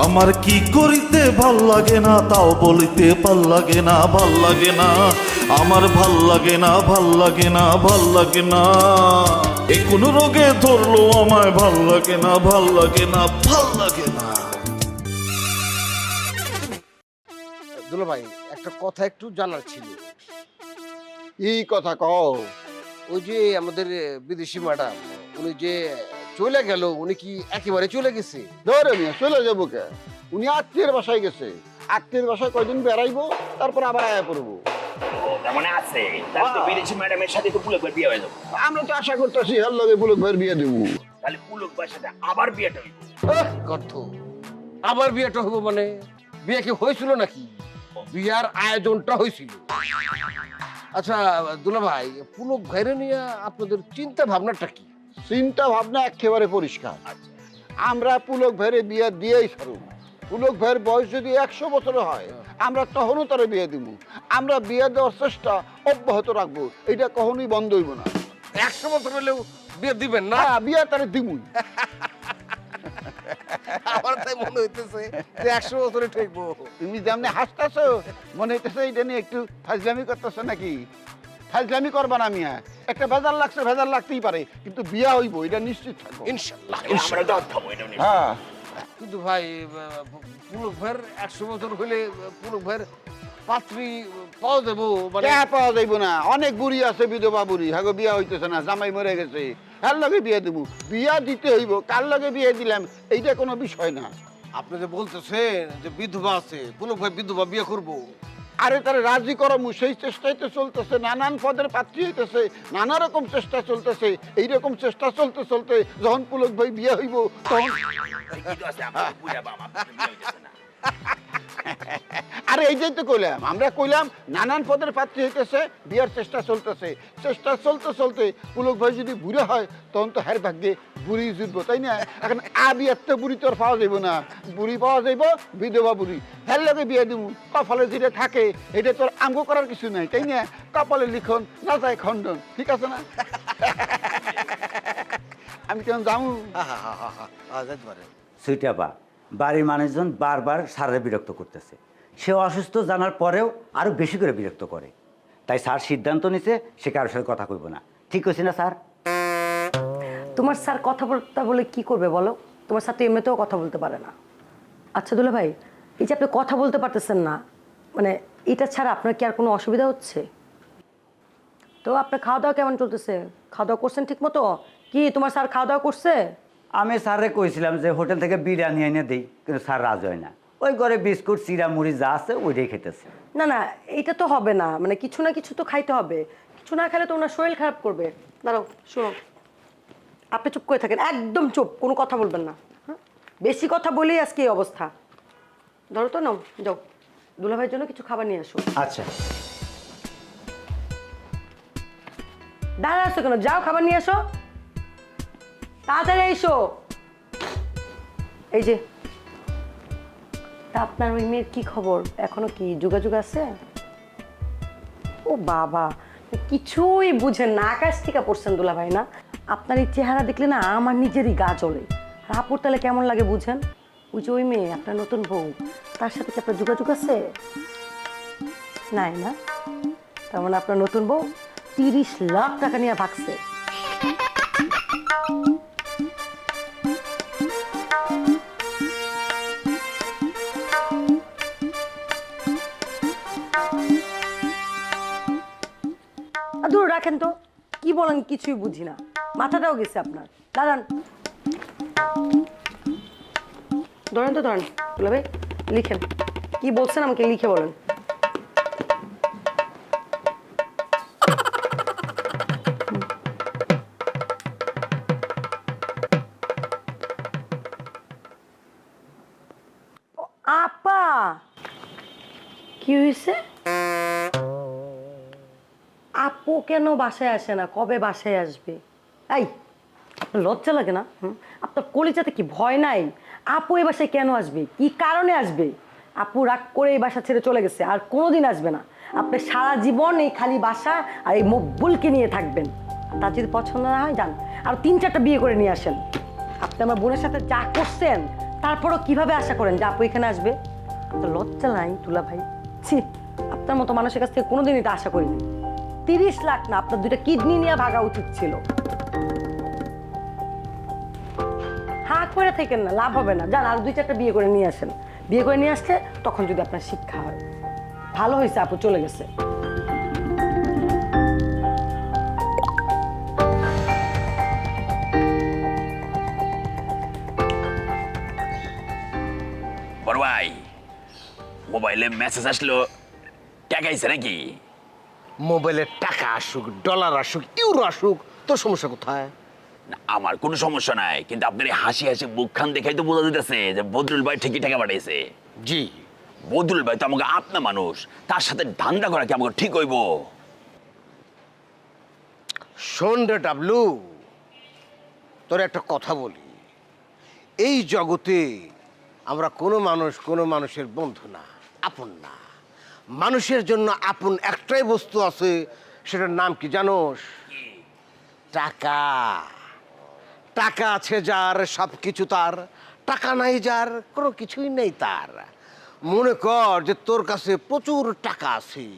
আমার কি করিতে ভালো লাগে না, তাও বলিতে ভালো লাগে না, ভালো লাগে না। আমার ভালো লাগে না, ভালো লাগে না, ভালো লাগে না। এ কোন রোগে ধরলো আমায়, ভালো লাগে না, ভালো লাগে না, ভালো লাগে না। দুলো ভাই, একটা কথা একটু জানার ছিল। কি কথা কও, ওই যে আমাদের বিদেশি ম্যাডাম, উনি যে চলে গেল উনি কি একেবারে চলে গেছে? ধরে নিয়ে চলে যাব কে? উনি আত্মীয়ের বাসায় গেছে। আত্মীয়ের বাসায় কয়দিন বেড়াইবো তারপর আবার আয়া পড়ব। মানে আছে। তাহলে তো বিদেশি ম্যাডামের সাথে তো পুলকবার বিয়ে হয়ে যাবে। আমরা তো আশা করতেছি হার লগে বুলক ভাইয়ের বিয়ে দেবো। তাহলে পুলকবার সাথে আবার বিয়েটা হইব। কর্থ আবার বিয়েটা হব মানে? বিয়ে কি হয়েছিল নাকি? বিয়ার আয়োজনটা হয়েছিল। আচ্ছা দুলা ভাই পুলক ভাইরে নিয়ে আপনাদের চিন্তা ভাবনাটা কি? চিন্তা ভাবনা একেবারে পরিষ্কার। আমরা পুলক ভাইয়ের বিয়ে দিয়েই সারু পুলক ভাইয়ের বয়স যদি একশো বছর হয় আমরা তখনও তারা বিয়ে দিব। আমরা বিয়ে দেওয়ার চেষ্টা অব্যাহত রাখব। এটা কখনোই বন্ধ হইব না। একশো বছর হলেও বিয়ে দিবেন না? না বিয়ে তারা দিবই। আমার তাই মনে হইতেছে যে একশো বছরে ঠেকবো। তুমি যেমনি হাসতেছো মনে হইতেছে এটা নিয়ে একটু ফাজলামি করতেছো নাকি? ফাজলামি করবা না মিয়া। একটা ভেজাল লাগছে ভেজাল লাগতেই পারে কিন্তু বিয়া হইব এটা নিশ্চিত থাকো ইনশাল্লাহ আমরা খাব এটা হ্যাঁ কিন্তু ভাই পুলক ভাইয়ের একশো বছর হলে পুলক ভাইয়ের পাত্রী পাওয়া যাব মানে কে পাওয়া যাইব না? অনেক বুড়ি আছে বিধবা বুড়ি। হাগো বিয়া হইতেছে না জামাই মরে গেছে। কার লগে বিয়ে দিব? বিয়া দিতে হইব কার লগে বিয়ে দিলাম? এইটা কোনো বিষয় না। আপনি যে বলতেছেন যে বিধবা আছে পুলক ভাই বিধবা বিয়ে করব। আরে তার রাজি করমু, সেই চেষ্টাই তো চলতেছে, নানান পদের পাত্রী হইতেছে, নানা রকম চেষ্টা চলতেছে, এইরকম চেষ্টা চলতে চলতে যখন পুলক ভাই বিয়ে হইব, তখন আরে এই যে তো কইলাম আমরা কইলাম নানান পদের পাত্রী হইতেছে বিয়ার চেষ্টা চলতেছে চেষ্টা চলতে চলতে পুলক ভাই যদি বুড়ে হয় তখন তো হার ভাগ্যে বুড়ি জুটবো তাই না এখন আ বিয়ার তো বুড়ি তো আর পাওয়া যাইব না বুড়ি পাওয়া যাইব বিধবা বুড়ি হের লগে বিয়ে দিব কপালে যেটা থাকে এটা তোর আঙ্গ করার কিছু নাই তাই না কপালে লিখন না যায় খণ্ডন ঠিক আছে না আমি কেমন যাব পারে সুইটাপা বাড়ির মানুষজন বারবার স্যারের বিরক্ত করতেছে। সে অসুস্থ জানার পরেও আরও বেশি করে বিরক্ত করে। তাই স্যার সিদ্ধান্ত নিছে সে কারোর সাথে কথা কইব না। ঠিক হয়েছে না, স্যার? তোমার স্যার কথা বলে কি করবে বলো? তোমার স্যার তো এমনিতেও কথা বলতে পারে না। আচ্ছা দুলা ভাই, এই যে আপনি কথা বলতে পারতেছেন না মানে এটা ছাড়া আপনার কি আর কোনো অসুবিধা হচ্ছে? তো আপনার খাওয়া দাওয়া কেমন চলতেছে? খাওয়া দাওয়া করছেন ঠিক মতো কি তোমার স্যার খাওয়া দাওয়া করছে? আমি স্যারে কইছিলাম যে হোটেল থেকে বিরিয়ানি এনে দিই কিন্তু স্যার রাজ হয় না। ওই ঘরে বিস্কুট চিরা মুড়ি যা আছে ওইটাই খেতেছে না না এটা তো হবে না। মানে কিছু না কিছু তো খাইতে হবে। কিছু না খেলে তো ওনার শরীর খারাপ করবে। দাঁড়াও শোনো। আপনি চুপ করে থাকেন একদম চুপ কোনো কথা বলবেন না। হ্যাঁ? বেশি কথা বলেই আজকে এই অবস্থা। ধরো তো নাও যাও। দুলাভাইয়ের জন্য কিছু খাবার নিয়ে আসো। আচ্ছা। দাঁড়া আসো কেন? যাও খাবার নিয়ে আসো। তাড়াতাড়ি এসো। এই যে, তা আপনার ওই মেয়ের কি খবর? এখনও কি যোগাযোগ আছে? ও বাবা, কিছুই বুঝেন না, আকাশ থেকে পড়ছেন দুলা ভাই না? আপনার এই চেহারা দেখলে না আমার নিজেরই গা জ্বলে। আর তাহলে কেমন লাগে বুঝেন? ওই যে ওই মেয়ে, আপনার নতুন বউ, তার সাথে কি আপনার যোগাযোগ আছে? নাই না? তার মানে আপনার নতুন বউ তিরিশ লাখ টাকা নিয়ে ভাগছে। বলেন কিছুই বুঝি না। মাথাটাও গেছে আপনার। দাঁড়ান। ধরেন তো ধরেন ভাই লিখেন। কি বলছেন আমাকে লিখে বলেন। কেন বাসায় আসে না? কবে বাসায় আসবে? এই, আপনার লজ্জা লাগে না? হুম? আপনি আপনার কলিজাতে কি ভয় নাই? আপু এই বাসায় কেন আসবে? কি কারণে আসবে? আপু রাগ করে এই বাসা ছেড়ে চলে গেছে, আর কোনোদিন আসবে না। আপনি সারা জীবন এই খালি বাসা আর এই মকবুলকে নিয়ে থাকবেন। তার যদি পছন্দ না হয়, যান। আর তিন চারটা বিয়ে করে নিয়ে আসেন। আপনি আমার বোনের সাথে যা করছেন, তারপরও কীভাবে আশা করেন যে আপু এখানে আসবে? আপনার লজ্জা নাই তুলা ভাই ছি, আপনার মতো মানুষের কাছ থেকে কোনোদিন এটা আশা করিনি। তিরিশ লাখ না, আপনার দুইটা কিডনি নিয়ে ভাগা উচিত ছিল। হাঁ করে থাকেন না, লাভ হবে না। যান, আর দুই চারটা বিয়ে করে নিয়ে আসেন। বিয়ে করে নিয়ে আসলে তখন যদি আপনার শিক্ষা হয়। ভালো হয়েছে, আপু, চলে গেছে। মোবাইলে মেসেজ আসলো। টাকা আইছে নাকি? মোবাইলে টাকা আসুক ডলার আসুক ইউরো আসুক তোর সমস্যা কোথায়? না, আমার কোনো সমস্যা নাই কিন্তু আপনার এই হাসি হাসি মুখখান দেখাই তো বোঝা যেতেছে যে বদরুল ভাই ঠিকই টাকা পাঠাইছে। জি। বদরুল ভাই তো আমাকে আপনা মানুষ তার সাথে ধান্দা করা কি আমাকে ঠিক হইব? শোন রে ডাবলু তোর একটা কথা বলি। এই জগতে আমরা কোনো মানুষ কোনো মানুষের বন্ধু না আপন না। মানুষের জন্য আপন একটাই বস্তু আছে, সেটার নাম কি জানোস? টাকা। টাকা আছে যার সব কিছু তার। টাকা নাই যার, কোনো কিছুই নেই তার। মনে কর যে তোর কাছে প্রচুর টাকা আছে।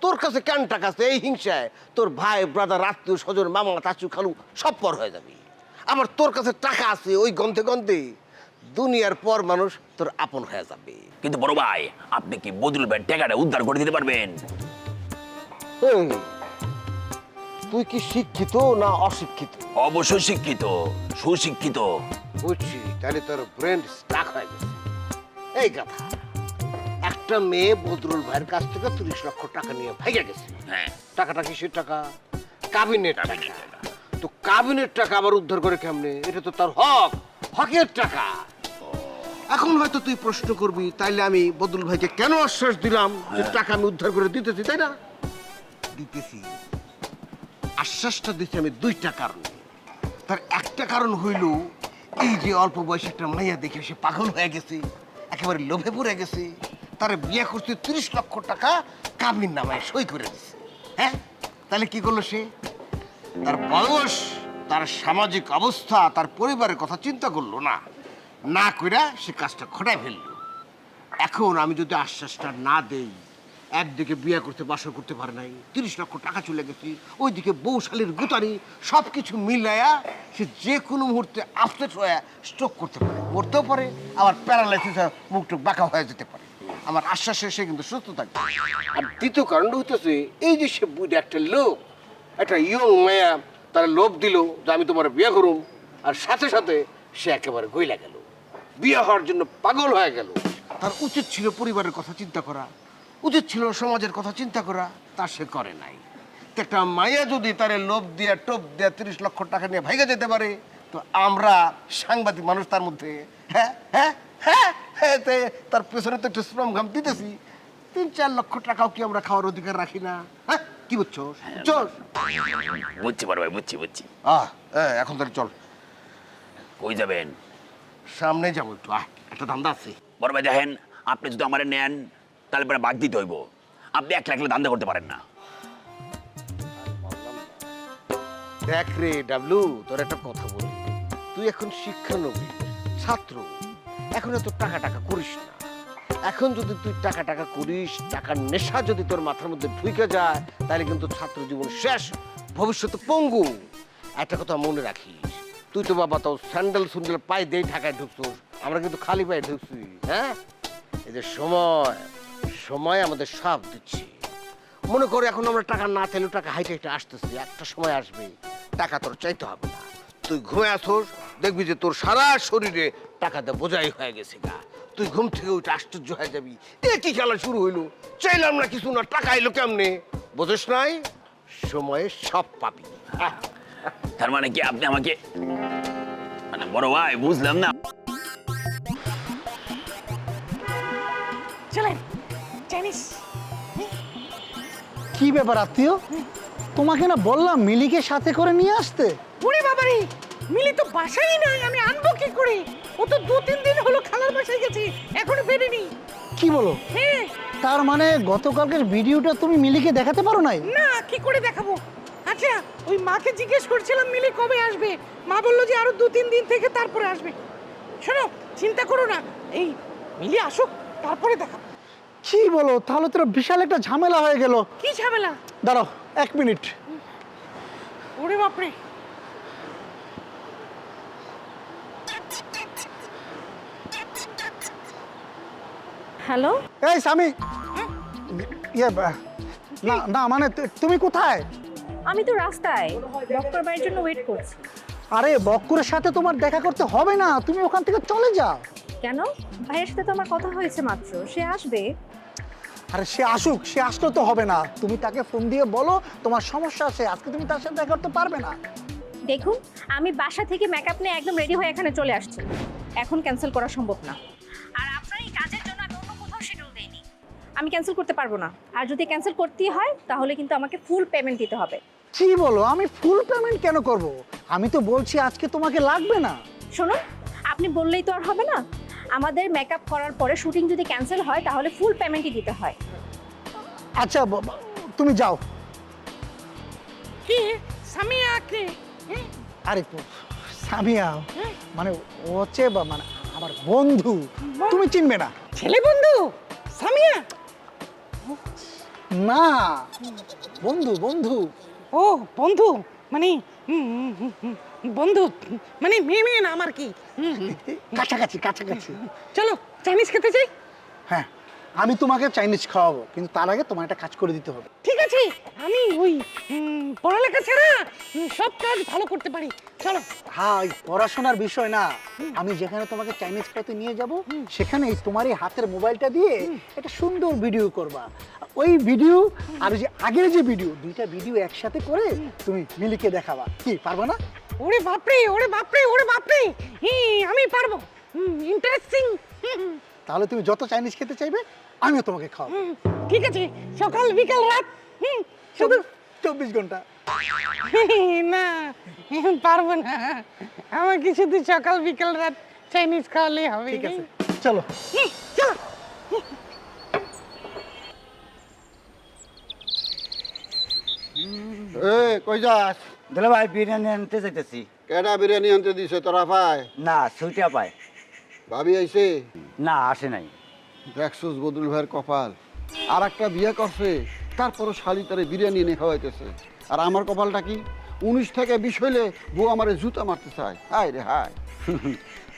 তোর কাছে কেন টাকা আছে? এই হিংসায় তোর ভাই ব্রাদার আত্মীয়, স্বজন মামা চাচু, খালু, সব পর হয়ে যাবে। আবার তোর কাছে টাকা আছে ওই গন্ধে গন্ধে। দুনিয়ার পর মানুষ তোর আপন হয়ে যাবে। কিন্তু বড় ভাই আপনি কি বদরুল ভাই টাকাটা উদ্ধার করে দিতে পারবেন? তুই কি শিক্ষিত না অশিক্ষিত? অবশ্যই শিক্ষিত সুশিক্ষিত। বুঝছি তাহলে তোর ব্রেন স্টাক হয়ে গেছে। এই কথা একটা মেয়ে বদরুল ভাইয়ের কাছ থেকে তিরিশ লক্ষ টাকা নিয়ে ভাইয়া গেছে। হ্যাঁ। টাকাটা কিসের টাকা? কাবিনেট টাকা। তো কাবিনেট টাকা আবার উদ্ধার করে কেমনে? এটা তো তার হক হকের টাকা। এখন হয়তো তুই প্রশ্ন করবি তাইলে আমি বদরুল ভাইকে কেন আশ্বাস দিলাম যে টাকা আমি উদ্ধার করে দিতেছি তাই না? দিতেছি। আশ্বাসটা দিচ্ছি আমি দুইটা কারণে। তার একটা কারণ হইল এই যে অল্প বয়সে একটা মাইয়া দেখে সে পাগল হয়ে গেছে একেবারে লোভে পড়ে গেছে তার বিয়ে করতে তিরিশ লক্ষ টাকা কামিন নামায় সই করে দিছে। হ্যাঁ? তাহলে কি করল সে? তার বয়স তার সামাজিক অবস্থা তার পরিবারের কথা চিন্তা করল না। না কইরা সে কাজটা ঘটায় ফেলল। এখন আমি যদি আশ্বাসটা না দেই, একদিকে বিয়ে করতে, বাসর করতে পারে নাই, তিরিশ লক্ষ টাকা চলে গেছি, ওইদিকে বৌশালীর গুতানি সব কিছু মিলাইয়া সে যে কোনো মুহূর্তে আপসেট হয়ে স্ট্রোক করতে পারে। মরতেও পারে, আবার প্যারালাইসিস মুখ টুক বাঁকা হয়ে যেতে পারে। আমার আশ্বাসে সে কিন্তু সুস্থ থাকবে। আর দ্বিতীয় কারণটা হইতেছে, এই যে সে বুঝে একটা লোক, একটা ইয়ং মেয়া, তার লোভ দিল যে আমি তোমার বিয়ে করুম, আর সাথে সাথে সে একেবারে গইলা গেল। বিয়ে হওয়ার জন্য পাগল হয়ে গেল। তার উচিত ছিল পরিবারের কথা চিন্তা করা। উচিত ছিল সমাজের কথা চিন্তা করা। তা সে করে নাই। তো একটা মায়া যদি তার লোভ দিয়ে টোপ দিয়া তিরিশ লক্ষ টাকা নিয়ে ভাইগা যেতে পারে তো আমরা সাংবাদিক মানুষ তার মধ্যে হ্যাঁ হ্যাঁ হ্যাঁ হ্যাঁ তার পেছনে তো একটু শ্রম ঘাম দিতেছি। তিন চার লক্ষ টাকাও কি আমরা খাওয়ার অধিকার রাখি না? হ্যাঁ কি বুঝছ? চল। বুঝছি বড় ভাই বুঝছি বুঝছি। আহ হ্যাঁ, এখন তাহলে চল। কই যাবেন? সামনে যাব একটু আহ একটা ধান্দা আছে। বড় ভাই দেখেন আপনি যদি আমার নেন তাহলে পরে বাদ দিতে হইব। আপনি এক লাখ ধান্দা করতে পারেন না। দেখ রে ডাবলু তোর একটা কথা বলি। তুই এখন শিক্ষা শিক্ষানবী ছাত্র। এখন এত টাকা টাকা করিস না। এখন যদি তুই টাকা টাকা করিস টাকার নেশা যদি তোর মাথার মধ্যে ঢুকে যায় তাহলে কিন্তু ছাত্র জীবন শেষ ভবিষ্যতে পঙ্গু। একটা কথা মনে রাখিস তুই তো বাবা তো স্যান্ডেল সুন্ডেল পায়ে দিয়ে ঢাকায় ঢুকছোস আমরা কিন্তু খালি পায়ে ঢুকছি হ্যাঁ? যে সময় সময় আমাদের সব দিচ্ছে। মনে করো এখন আমরা টাকা না চাইলেও টাকা হাইটে হাইটে আসতেছি একটা সময় আসবে টাকা তোর চাইতে হবে না। তুই ঘুমে আসোস দেখবি যে তোর সারা শরীরে টাকাতে বোঝাই হয়ে গেছে গা। তুই ঘুম থেকে উঠে আশ্চর্য হয়ে যাবি এ কি খেলা শুরু হইল? চাইলাম না কিছু না টাকা এলো কেমনে? বোঝস নাই? সময়ে সব পাবি। আহ, তার মানে কি আপনি আমাকে মানে বড় ভাই বুঝলাম না। চলেন চাইনিজ কি ব্যাপার আত্মীয়? তোমাকে না বললাম মিলিকে সাথে করে নিয়ে আসতে। ওরে বাবারে মিলি তো বাসায় নাই আমি আনব কি করে? ও তো দু তিন দিন হলো খালার বাসায় গেছে এখনও ফেরেনি। কি বলো? হ্যাঁ। তার মানে গতকালকের ভিডিওটা তুমি মিলিকে দেখাতে পারো নাই? না কি করে দেখাবো? আচ্ছা ওই মাকে জিজ্ঞেস করছিলাম মিলি কবে আসবে? মা বলল যে আরও দু তিন দিন থেকে তারপরে আসবে। শোনো চিন্তা করো না। এই মিলি আসুক তারপরে দেখাবো কি বলো? তাহলে তোর বিশাল একটা ঝামেলা হয়ে গেল। কি ঝামেলা? দাঁড়াও এক মিনিট। ওরে বাপরে। হ্যালো? এই স্বামী। ইয়ে না না মানে তুমি কোথায়? আমি তো রাস্তায় ডক্টর বাড়ির জন্য ওয়েট করছি। আরে বক্কুরের সাথে তোমার দেখা করতে হবে না। তুমি ওখান থেকে চলে যাও। কেন? ভাইয়ের সাথে তো আমার কথা হয়েছে মাত্র। সে আসবে। আরে সে আসুক সে আসলে তো হবে না। তুমি তাকে ফোন দিয়ে বলো তোমার সমস্যা আছে আজকে তুমি তার সাথে দেখা করতে পারবে না। দেখুন আমি বাসা থেকে মেকআপ নিয়ে একদম রেডি হয়ে এখানে চলে আসছি। এখন ক্যান্সেল করা সম্ভব না। আমি ক্যান্সেল করতে পারব না। আর যদি ক্যান্সেল করতেই হয় তাহলে কিন্তু আমাকে ফুল পেমেন্ট দিতে হবে। কি বলো? আমি ফুল পেমেন্ট কেন করব? আমি তো বলছি আজকে তোমাকে লাগবে না। শুনুন আপনি বললেই তো আর হবে না। আমাদের মেকআপ করার পরে শুটিং যদি ক্যান্সেল হয় তাহলে ফুল পেমেন্টই দিতে হয়। আচ্ছা ব- ব- তুমি যাও। কি? সামিয়া কে? হ্যাঁ? আরে তো সামিয়া মানে ও হচ্ছে বা- মানে আমার বন্ধু? তুমি চিনবে না। ছেলে বন্ধু? সামিয়া? না বন্ধু বন্ধু। ও বন্ধু মানে বন্ধু মানে মেয়ে মেয়ে না আমার কি। কাছাকাছি কাছাকাছি। চলো চাইনিজ খেতে চাই? হ্যাঁ। আমি তোমাকে চাইনিজ খাওয়াবো কিন্তু তার আগে তোমার একটা কাজ করে দিতে হবে। ঠিক আছে আমি ওই উম, পড়ালেখা ছাড়া উম, সব কাজ ভালো করতে পারি। চলো। হ্যাঁ ওই পড়াশোনার বিষয় না। আমি যেখানে তোমাকে চাইনিজ খাওয়াতে নিয়ে যাব সেখানে এই তোমার এই হাতের মোবাইলটা দিয়ে একটা সুন্দর ভিডিও করবা। ওই ভিডিও আর ওই যে আগের যে ভিডিও দুইটা ভিডিও একসাথে করে তুমি মিলিকে দেখাবা। কি পারবা না? ওরে বাপরে ওরে বাপরে ওরে বাপরে! হি আমি পারব। ইন্টারেস্টিং তাহলে তুমি যত চাইনিজ খেতে চাইবে আমিও তোমাকে খাওয়াবো। ঠিক আছে সকাল বিকাল রাত হুম, শুধু চব্বিশ ঘণ্টা। না পারব না। আমাকে শুধু সকাল বিকাল রাত চাইনিজ খাওয়ালেই হবে। ঠিক আছে চলো। হুম, চলো। এ কই যাস? দুলা ভাই বিরিয়ানি আনতে কেডা বিরিয়ানি আনতে দিছে তোরা পায় না পায়। ভাবি আইছে। না আসে নাই। দেখছস বদুল ভাইয়ের কপাল। আর একটা বিয়ে করছে তারপরও শালি তারে বিরিয়ানি এনে খাওয়াইতেছে। আর আমার কপালটা কি? উনিশ থেকে বিশ হইলে বউ আমারে জুতা মারতে চায়। হায় রে হায়।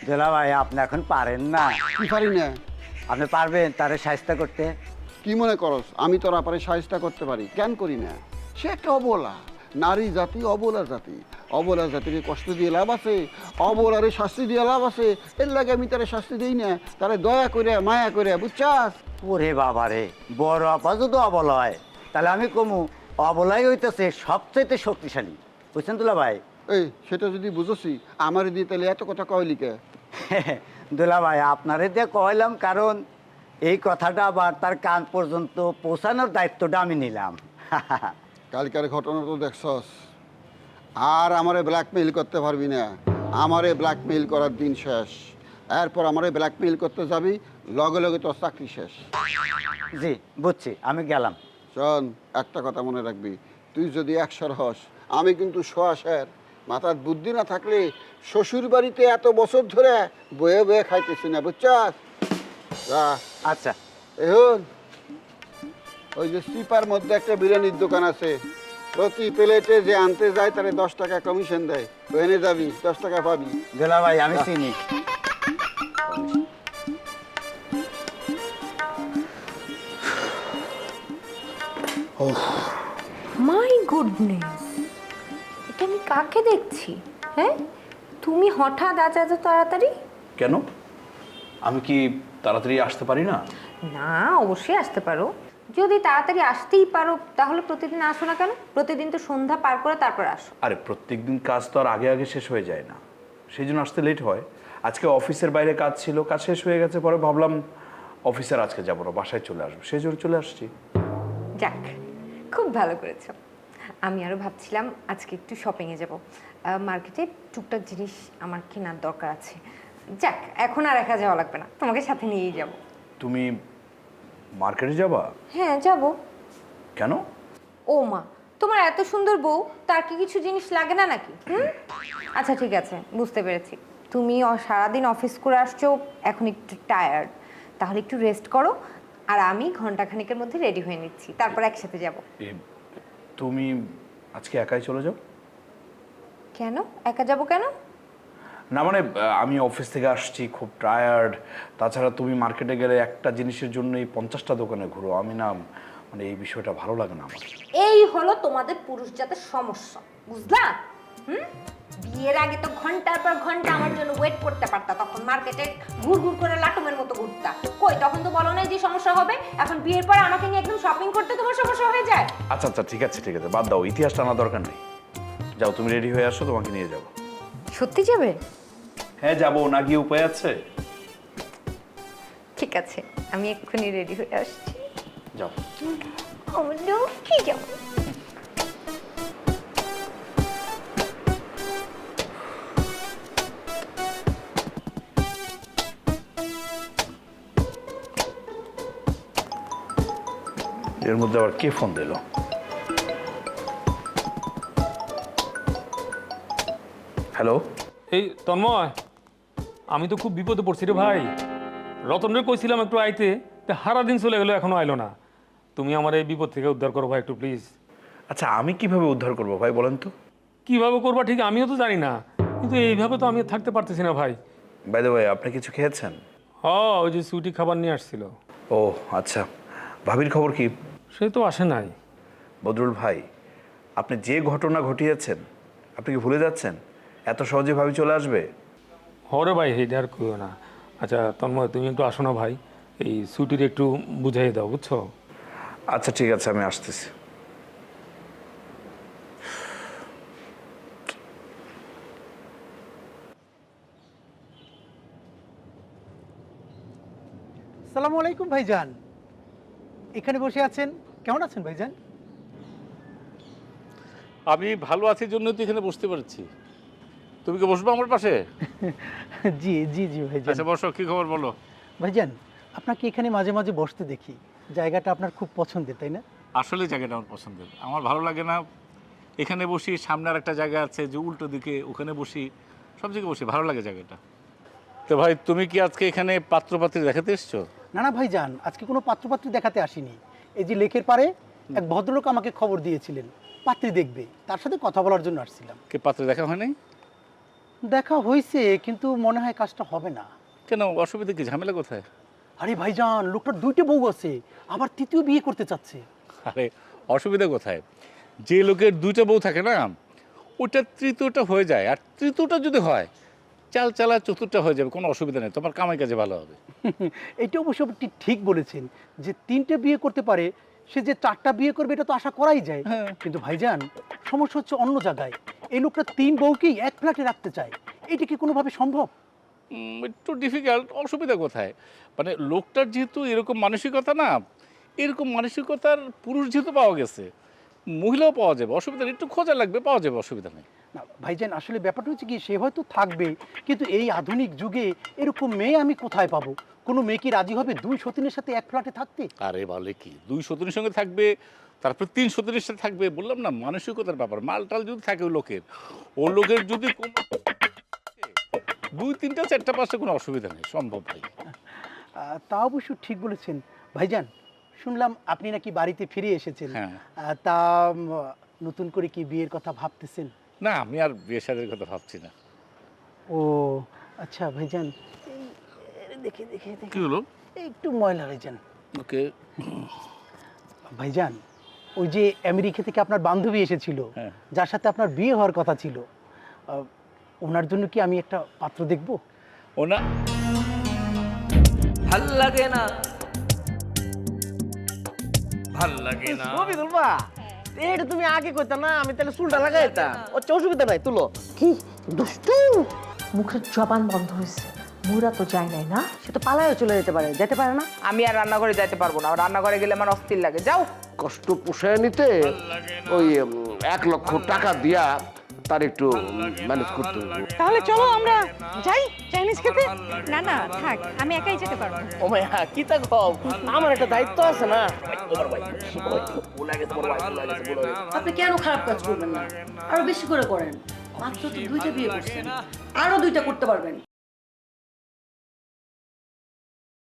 দুলা ভাই আপনি এখন পারেন না। কি পারি না? আপনি পারবেন তারে সাহায্য করতে। কি মনে করস? আমি তোর আপারে সাহায্য করতে পারি। কেন করি না? সে একটা অবলা। নারী জাতি অবলা জাতি। অবলা জাতিকে কষ্ট দিয়ে লাভ আছে? অবলারে শাস্তি দিয়ে লাভ আছে? এর লাগে আমি তারা শাস্তি দিই না। তারে দয়া করে মায়া করে বুঝছাস? ওরে বাবা রে বড় আপা যদি অবল হয় তাহলে আমি কমু অবলাই হইতেছে সবচেয়ে শক্তিশালী। বুঝছেন তুলা ভাই? এই সেটা যদি বুঝছি আমার দিয়ে তাহলে এত কথা কয়লি কে? দুলা ভাই আপনারে দিয়ে কইলাম কারণ এই কথাটা আবার তার কান পর্যন্ত পৌঁছানোর দায়িত্বটা আমি নিলাম। কালকার ঘটনা তো দেখছস? আর আমারে ব্ল্যাকমেইল করতে পারবি না। আমারে ব্ল্যাকমেইল করার দিন শেষ। এরপর আমারে ব্ল্যাকমেইল করতে যাবি লগে লগে তোর চাকরি শেষ। জি বুঝছি আমি গেলাম। শোন একটা কথা মনে রাখবি। তুই যদি একশোর হস আমি কিন্তু সোয়াশের মাথার বুদ্ধি না থাকলে শ্বশুর বাড়িতে এত বছর ধরে বয়ে বয়ে খাইতেছি না বুঝছাস? আচ্ছা। এখন ওই যে স্লিপার মধ্যে একটা বিরিয়ানির দোকান আছে। প্রতি প্লেটে যে আনতে যায় তারে দশ টাকা কমিশন দেয়। ওখানে যাবি দশ টাকা পাবি। দুলা ভাই আমি চিনি। মাই গুডনেস এটা আমি কাকে দেখছি হ্যাঁ? তুমি হঠাৎ আজ এত তাড়াতাড়ি? কেন? আমি কি তাড়াতাড়ি আসতে পারি না? না অবশ্যই আসতে পারো। যদি তাড়াতাড়ি আসতেই পারো তাহলে প্রতিদিন আসো না কেন? প্রতিদিন তো সন্ধ্যা পার করে তারপর আসো। আরে প্রত্যেকদিন কাজ তো আর আগে আগে শেষ হয়ে যায় না। সেই জন্য আসতে লেট হয়। আজকে অফিসের বাইরে কাজ ছিল কাজ শেষ হয়ে গেছে পরে ভাবলাম অফিসের আজকে যাব না বাসায় চলে আসব। সেই জন্য চলে আসছি। যাক খুব ভালো করেছ। আমি আরও ভাবছিলাম আজকে একটু শপিংয়ে যাব। মার্কেটে টুকটাক জিনিস আমার কেনার দরকার আছে। যাক এখন আর একা যাওয়া লাগবে না। তোমাকে সাথে নিয়েই যাব। তুমি মার্কেটে যাবা? হ্যাঁ যাব। কেন? ও মা তোমার এত সুন্দর বউ তার কি কিছু জিনিস লাগে না নাকি? হুম? আচ্ছা ঠিক আছে বুঝতে পেরেছি। তুমি অ- সারাদিন অফিস করে আসছো এখন একটু টায়ার্ড তাহলে একটু রেস্ট করো আর আমি ঘন্টাখানেকের মধ্যে রেডি হয়ে নিচ্ছি। তারপর একসাথে যাব। এ, তুমি আজকে একাই চলে যাও? কেন? একা যাব কেন? না মানে আমি অফিস থেকে আসছি খুব টায়ার্ড তাছাড়া তুমি মার্কেটে গেলে একটা জিনিসের জন্যই পঞ্চাশটা দোকানে ঘুরো। আমি না মানে এই বিষয়টা ভালো লাগে না আমার। এই হলো তোমাদের পুরুষ জাতের সমস্যা বুঝলা? হুম? বিয়ের আগে তো ঘণ্টার পর ঘণ্টা আমার জন্য ওয়েট করতে পারতা তখন মার্কেটে ঘুর ঘুর করে লাটুমের মতো ঘুরতা। কই তখন তো বলো না যে সমস্যা হবে? এখন বিয়ের পর আমাকে নিয়ে একদম শপিং করতে তোমার সমস্যা হয়ে যায়। আচ্ছা আচ্ছা ঠিক আছে ঠিক আছে বাদ দাও ইতিহাস টানা দরকার নেই। যাও তুমি রেডি হয়ে আসো তোমাকে নিয়ে যাব। সত্যি যাবে? হ্যাঁ যাব। না গিয়ে উপায় আছে? ঠিক আছে আমি এক্ষুনি রেডি হয়ে আসছি। যাও। লক্ষ্মী যাব এর মধ্যে আবার কে ফোন দিল? হ্যালো এই তন্ময়। আমি তো খুব বিপদে পড়ছি রে ভাই। রতনরে কইছিলাম একটু আইতে তা হারা দিন চলে গেলো এখনও আইলো না। তুমি আমার এই বিপদ থেকে উদ্ধার করো ভাই একটু প্লিজ আচ্ছা আমি কীভাবে উদ্ধার করব ভাই বলেন তো? কীভাবে করবা ঠিক আমিও তো জানি না কিন্তু এইভাবে তো আমি থাকতে পারতেছি না ভাই। বাই দ্য ভাই আপনি কিছু খেয়েছেন? হ ওই যে সুইটি খাবার নিয়ে আসছিল। ও আচ্ছা। ভাবির খবর কি? সে তো আসে নাই। বদরুল ভাই আপনি যে ঘটনা ঘটিয়েছেন আপনি কি ভুলে যাচ্ছেন? এত সহজে ভাবি চলে আসবে? হরে ভাই হেডে আর কইও না। আচ্ছা তন্ময় তুমি একটু আসো না ভাই। এই সুইটির একটু বুঝাই দাও বুঝছ? আচ্ছা ঠিক আছে আমি আসতেছি। সালামু আলাইকুম ভাইজান। এখানে বসে আছেন? কেমন আছেন ভাইজান? আমি ভালো আছি জন্য তো এখানে বসতে পারছি। তুমি কি বসবো আমার পাশে? জি জি জি ভাইজান। আচ্ছা বসো কি খবর বলো? ভাইজান আপনাকে এখানে মাঝে মাঝে বসতে দেখি। জায়গাটা আপনার খুব পছন্দের তাই না? আসলে জায়গাটা আমার পছন্দের। আমার ভালো লাগে না। এখানে বসি সামনে আর একটা জায়গা আছে যে উল্টো দিকে ওখানে বসি সব জায়গায় বসি ভালো লাগে জায়গাটা। তো ভাই তুমি কি আজকে এখানে পাত্রপাত্রী দেখাতে এসছো? না না ভাই ভাইজান আজকে কোনো পাত্রপাত্রী দেখাতে আসিনি। এই যে লেকের পারে এক ভদ্রলোক আমাকে খবর দিয়েছিলেন পাত্রী দেখবে তার সাথে কথা বলার জন্য আসছিলাম। কে পাত্র দেখা হয় নাই দেখা হয়েছে কিন্তু মনে হয় কাজটা হবে না। কেন? অসুবিধা কি? ঝামেলা কোথায়? আরে ভাইজান লোকটার দুইটা বউ আছে আবার তৃতীয় বিয়ে করতে চাচ্ছে। আরে অসুবিধা কোথায়? যে লোকের দুইটা বউ থাকে না ওটা তৃতীয়টা হয়ে যায় আর তৃতীয়টা যদি হয় চাল চালা চতুর্থটা হয়ে যাবে কোনো অসুবিধা নেই তোমার কামাই কাজে ভালো হবে। এটা অবশ্য আপনি ঠিক বলেছেন যে তিনটে বিয়ে করতে পারে সে যে চারটা বিয়ে করবে এটা তো আশা করাই যায়। হ্যাঁ। কিন্তু ভাইজান সমস্যা হচ্ছে অন্য জায়গায়। এই লোকটা তিন বউকেই এক ফ্ল্যাটে রাখতে চায়। এটা কি কোনোভাবে সম্ভব? একটু ডিফিকাল্ট অসুবিধা কোথায়? মানে লোকটার যেহেতু এরকম মানসিকতা না এরকম মানসিকতার পুরুষ যেহেতু পাওয়া গেছে মহিলাও পাওয়া যাবে অসুবিধা নেই একটু খোঁজা লাগবে পাওয়া যাবে অসুবিধা নেই। না ভাইজান আসলে ব্যাপারটা হচ্ছে কি সে হয়তো থাকবে কিন্তু এই আধুনিক যুগে এরকম মেয়ে আমি কোথায় পাবো? কোনো মেয়ে কি রাজি হবে দুই সতীনের সাথে এক ফ্ল্যাটে থাকতে? আরে বলে কি দুই সতীনের সঙ্গে থাকবে তারপর তিন সতীনের সাথে থাকবে বললাম না মানসিকতার ব্যাপার। মাল টাল যদি থাকে ওই লোকের ও লোকের যদি কোনো দুই তিনটা চারটা পাঁচটা কোনো অসুবিধা নেই সম্ভব ভাই। তা অবশ্য ঠিক বলেছেন। ভাইজান শুনলাম আপনি নাকি বাড়িতে ফিরে এসেছেন। হ্যাঁ। তা নতুন করে কি বিয়ের কথা ভাবতেছেন? না আমি আর বিয়ে সাদের কথা ভাবছি না। ও আচ্ছা ভাইজান দেখে দেখে দেখে। কি হলো? একটু ময়লা ভাইজান। ওকে। ভাইজান ওই যে আমেরিকা থেকে আপনার বান্ধবী এসেছিল হ্যাঁ। যার সাথে আপনার বিয়ে হওয়ার কথা ছিল ওনার জন্য কি আমি একটা পাত্র দেখব? ও না ভালো লাগে না। ভালো লাগে না। ছবি তুলবা? এটা তুমি আগে কইতা না আমি তাহলে চুলটা লাগাইতাম। ও অসুবিধা নাই তুলো। কি? দুষ্টু! মুখের জবান বন্ধ হয়েছে। মুরা তো যায় নাই না? সে তো পালায়ও চলে যেতে পারে যেতে পারে না। আমি আর রান্নাঘরে যাইতে পারব না। রান্নাঘরে গেলে আমার অস্থির লাগে। যাও। কষ্ট পোষায় নিতে ওই এক লক্ষ টাকা দিয়া তার একটু ম্যানেজ করতে হবে তাহলে চলো আমরা যাই চাইনিজ খেতে। না না থাক আমি একাই যেতে পারব। ও মায়া কি তা কম আমার একটা দায়িত্ব আছে না? আপনি কেন খারাপ কাজ করবেন না? আরও বেশি করে করেন। মাত্র তো দুইটা বিয়ে করছেন। আরও দুইটা করতে পারবেন।